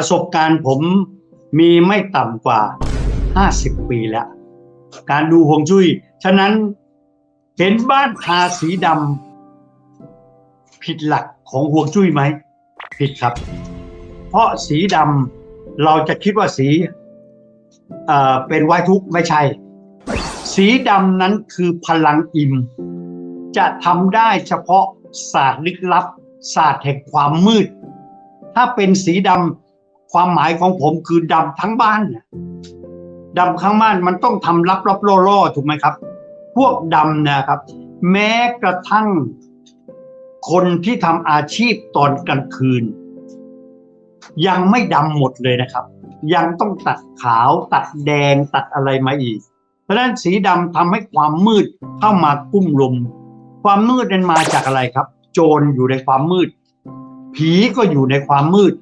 ประสบการณ์ผมมีไม่ต่ำกว่า 50 ปีแล้ว การดูฮวงจุ้ย ฉะนั้นเห็นบ้านทาสีดำผิดหลักของฮวงจุ้ยไหม ผิดครับ เพราะสีดำเราจะคิดว่าสีเอ่อเป็นไวทุกไม่ใช่ สีดำนั้นคือพลังอิมจะทำได้เฉพาะศาสตร์ลึกลับศาสตร์แห่งความมืด ถ้าเป็นสีดำ ความหมายของผมคือดำทั้งบ้านน่ะดำทั้งบ้านมันต้องทำลับลับล่อๆถูกไหมครับ พวกดำนะครับ แม้กระทั่งคนที่ทำอาชีพตอนกลางคืน ยังไม่ดำหมดเลยนะครับ ยังต้องตัดขาวตัดแดงตัดอะไรมาอีก เพราะฉะนั้นสีดำทำให้ความมืดเข้ามากุ้มลุม ความมืดนั้นมาจากอะไรครับ โจรอยู่ในความมืด ผีก็อยู่ในความมืด